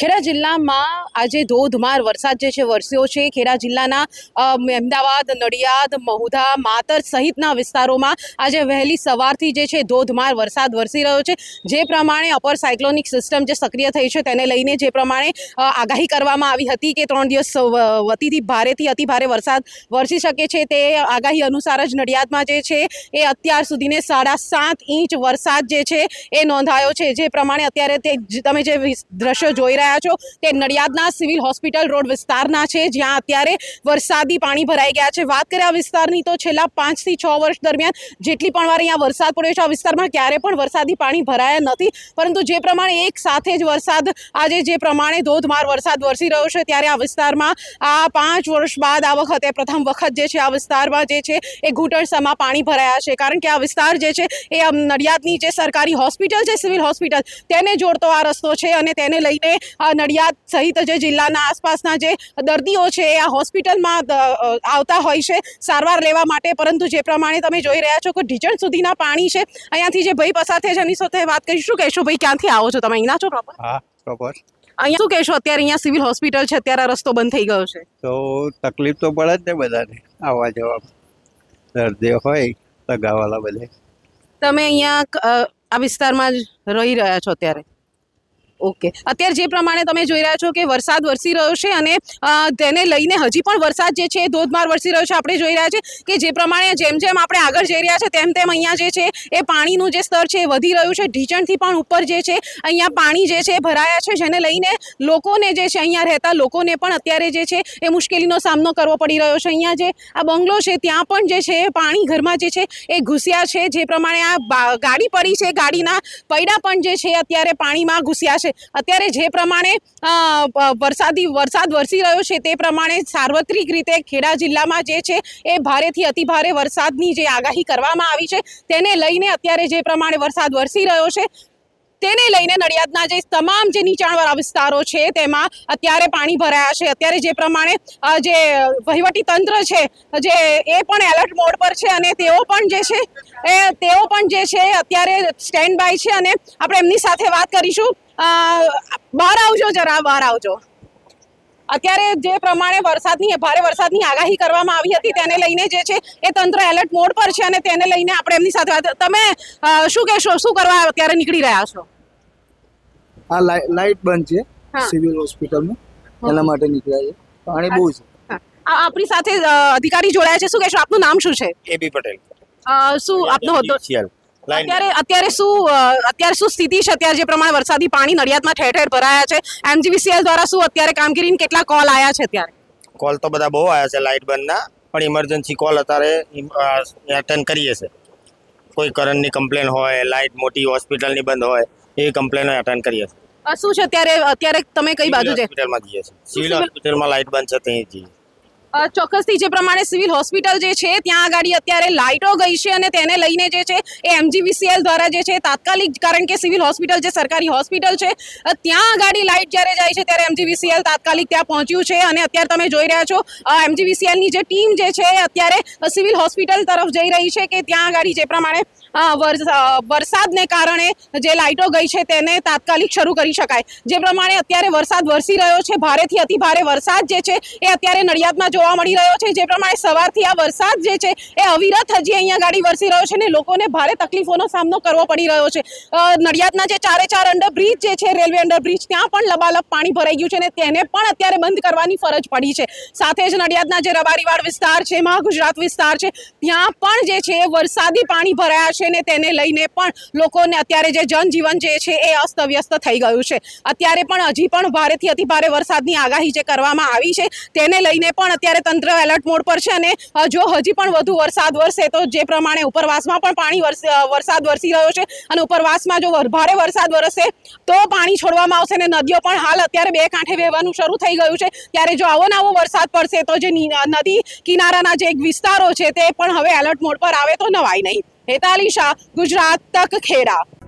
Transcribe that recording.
ખેડા જિલ્લામાં આજે ધોધમાર વરસાદ જે છે, વરસ્યો છે. ખેડા જિલ્લાના અમદાવાદ, નડિયાદ, મહુધા, માતર સહિતના વિસ્તારોમાં આજે વહેલી સવારથી જે છે, ધોધમાર વરસાદ વરસી રહ્યો છે. જે પ્રમાણે અપર સાયક્લોનિક સિસ્ટમ જે સક્રિય થઈ છે, તેને લઈને જે પ્રમાણે આગાહી કરવામાં આવી હતી કે ત્રણ દિવસ અતિથી ભારેથી અતિ ભારે વરસાદ વરસી શકે છે. તે આગાહી અનુસાર જ નડિયાદમાં જે છે, એ અત્યાર સુધીને સાડા સાત ઇંચ વરસાદ જે છે, એ નોંધાયો છે. જે પ્રમાણે અત્યારે તે તમે જે દ્રશ્યો જોઈ રહ્યા છો તે નડિયાદના સિવિલ હોસ્પિટલ રોડ વિસ્તારના છે, જ્યાં અત્યારે વરસાદી પાણી ભરાઈ ગયા છે. વાત કરીએ આ વિસ્તારની તો છેલ્લા પાંચથી છ વર્ષ દરમિયાન જેટલી પણ વાર અહીંયા વરસાદ પડ્યો છે, આ વિસ્તારમાં ક્યારે પણ વરસાદી પાણી ભરાયા નથી. પરંતુ જે પ્રમાણે એક સાથે જ વરસાદ, આજે જે પ્રમાણે ધોધમાર વરસાદ વરસી રહ્યો છે, ત્યારે આ વિસ્તારમાં આ પાંચ વર્ષ બાદ આ વખતે પ્રથમ વખત જે છે, આ વિસ્તારમાં જે છે, એ ઘૂંટણસામાં પાણી ભરાયા છે. કારણ કે આ વિસ્તાર જે છે, એ નડિયાદની જે સરકારી હોસ્પિટલ છે, સિવિલ હોસ્પિટલ, તેને જોડતો આ રસ્તો છે અને તેને લઈને નડિયાદ સહિત જે જિલ્લાના આસપાસના જે દર્દીઓ છે એ આ હોસ્પિટલમાં આવતા હોય છે સારવાર લેવા માટે. પરંતુ જે પ્રમાણે તમે જોઈ રહ્યા છો કે ઢીચણ સુધીના પાણી છે અહીંયાથી જે ભાઈ પસાર થયા છે એની સાથે વાત કરીશું. કહેશો ભાઈ ક્યાંથી આવો છો તમે? અહીંના છો પ્રોપર હા પ્રોપર અહીંયા શું કહેશો? અત્યારે અહીંયા સિવિલ હોસ્પિટલ છે અત્યારે રસ્તો બંધ થઈ ગયો છે. તો તકલીફ તો પડે જ ને બધાને આવવા જવા દર્દીઓ હોય સગાવાલા બધે તમે અહીંયા આ વિસ્તારમાં જ રહી રહ્યા છો અત્યારે? ઓકે. અત્યારે જે પ્રમાણે તમે જોઈ રહ્યા છો કે વરસાદ વરસી રહ્યો છે અને તેને લઈને હજી પણ વરસાદ જે છે, ધોધમાર વરસી રહ્યો છે, આપણે જોઈ રહ્યા છે કે જે પ્રમાણે જેમ જેમ આપણે આગળ જઈ રહ્યા છે તેમ તેમ અહીંયા જે છે, એ પાણીનું જે સ્તર છે એ વધી રહ્યું છે. ઢીચણથી પણ ઉપર જે છે, અહીંયા પાણી જે છે ભરાયા છે, જેને લઈને લોકોને જે છે, અહીંયા રહેતા લોકોને પણ અત્યારે જે છે, એ મુશ્કેલીનો સામનો કરવો પડી રહ્યો છે. અહીંયા જે આ બંગલો છે, ત્યાં પણ જે છે, પાણી ઘરમાં જે છે, એ ઘૂસ્યા છે. જે પ્રમાણે આ ગાડી પડી છે, ગાડીના પૈડા પણ જે છે, અત્યારે પાણીમાં ઘૂસ્યા છે. અત્યારે જે પ્રમાણે વરસાદી, વરસાદ વરસી રહ્યો છે તે પ્રમાણે સાર્વત્રિક રીતે ખેડા જિલ્લામાં જે છે એ ભારેથી અતિભારે વરસાદની જે આગાહી કરવામાં આવી છે તેને લઈને અત્યારે જે પ્રમાણે વરસાદ વરસી રહ્યો છે તેને લઈને નડિયાદના જે તમામ જે નીચાણવાળા વિસ્તારો છે, તેમાં અત્યારે પાણી ભરાયા છે. અત્યારે જે પ્રમાણે જે વહીવટી તંત્ર છે, જે, એ પણ એલર્ટ મોડ પર છે અને તેઓ પણ જે છે, એ, તેઓ પણ જે છે, અત્યારે સ્ટેન્ડ બાય છે અને આપણે એમની સાથે વાત કરીશું. બહાર આવજો, જરા બહાર આવજો. અત્યારે જે પ્રમાણે વરસાદની ભારે વરસાદની આગાહી કરવામાં આવી હતી તેને લઈને જે છે એ તંત્ર એલર્ટ મોડ પર છે અને તેને લઈને આપણે એમની સાથે વાત તમે શું કહેશો? શું કરવા અત્યારે નીકળી રહ્યા છો? આ લાઇ- લાઇટ બંધ છે સિવિલ હોસ્પિટલમાં. એના માટે નીકળ્યા છે. પાણી બહુ છે. આ આપણી સાથે અધિકારી જોડાયા છે. શું કહેશો? આપનું નામ શું છે? A B Patel. શું આપનો હોદ્દો અત્યારે અત્યારે શું અત્યારે શું સ્થિતિ છે? અત્યારે જે પ્રમાણે વરસાદી પાણી નડિયાદમાં ઠેર ઠેર ભરાયા છે. એમજીવીસીએલ દ્વારા શું અત્યારે કામગીરીને કેટલા કોલ આવ્યા છે અત્યારે? કોલ તો બધા બહુ આવ્યા છે લાઇટ બંધના પણ ઇમરજન્સી કોલ અત્યારે અટેન્ડ કરીએ છે. કોઈ કરંટની કમ્પ્લેન હોય લાઇટ મોટી હોસ્પિટલની બંધ હોય એ કમ્પ્લેનો અટેન્ડ કરીએ છીએ શું છે અત્યારે અત્યારે તમે કઈ બાજુ છે? હોસ્પિટલમાં જઈએ છીએ. સિવિલ હોસ્પિટલમાં લાઇટ બંધ છે ત્યાં જઈએ ચોક્કસથી જે પ્રમાણે સિવિલ હોસ્પિટલ જે છે, ત્યાં આગળ અત્યારે લાઇટો ગઈ છે અને તેને લઈને જે છે, એ એમજીવીસીએલ દ્વારા જે છે, તાત્કાલિક કારણ કે સિવિલ હોસ્પિટલ જે સરકારી હોસ્પિટલ છે ત્યાં આગળ લાઇટ જ્યારે જાય છે, ત્યારે એમજીવીસીએલ તાત્કાલિક ત્યાં પહોંચ્યું છે અને અત્યારે તમે જોઈ રહ્યા છો એમજીવીસીએલની જે ટીમ જે છે અત્યારે સિવિલ હોસ્પિટલ તરફ જઈ રહી છે કે ત્યાં આગળ જે પ્રમાણે વરસાદને કારણે જે લાઇટો ગઈ છે, તેને તાત્કાલિક શરૂ કરી શકાય. જે પ્રમાણે અત્યારે વરસાદ વરસી રહ્યો છે, ભારેથી અતિ ભારે વરસાદ જે છે, એ અત્યારે નડિયાદમાં જોવા મળી રહ્યો છે. જે પ્રમાણે સવારથી આ વરસાદ જે છે એ અવિરત હજી અહીંયા ગાડી વરસી રહ્યો છે ને લોકોને ભારે તકલીફોનો સામનો કરવો પડી રહ્યો છે. નડિયાદના જે ચારે ચાર અંડરબ્રિજ જે છે, રેલવે અંડરબ્રિજ, ત્યાં પણ લબાલબ પાણી ભરાઈ ગયું છે અને તેને પણ અત્યારે બંધ કરવાની ફરજ પડી છે. સાથે જ નડિયાદના જે રબારીવાડ વિસ્તાર છે મહા ગુજરાત વિસ્તાર છે, ત્યાં પણ જે છે વરસાદી પાણી ભરાયા છે ને તેને લઈને પણ લોકોને અત્યારે જે જનજીવન જે છે એ અસ્તવ્યસ્ત થઈ ગયું છે. અત્યારે પણ હજી પણ ભારેથી અતિ ભારે વરસાદની આગાહી જે કરવામાં આવી છે, તેને લઈને પણ અત્યારે તંત્ર એલર્ટ મોડ પર છે અને જો હજી પણ વધુ વરસાદ વરસે તો જે પ્રમાણે ઉપરવાસમાં પણ પાણી વરસ વરસાદ વરસી રહ્યો છે અને ઉપરવાસમાં જો ભારે વરસાદ વરસે તો પાણી છોડવામાં આવશે અને નદીઓ પણ હાલ અત્યારે બે કાંઠે વહેવાનું શરૂ થઈ ગયું છે. ત્યારે જો આવો નવો વરસાદ પડશે તો જે નદી કિનારાના જે વિસ્તારો છે તે પણ હવે એલર્ટ મોડ પર આવે તો નવાય નહીં. હેતાલી શાહ, ગુજરાત તક ખેડા.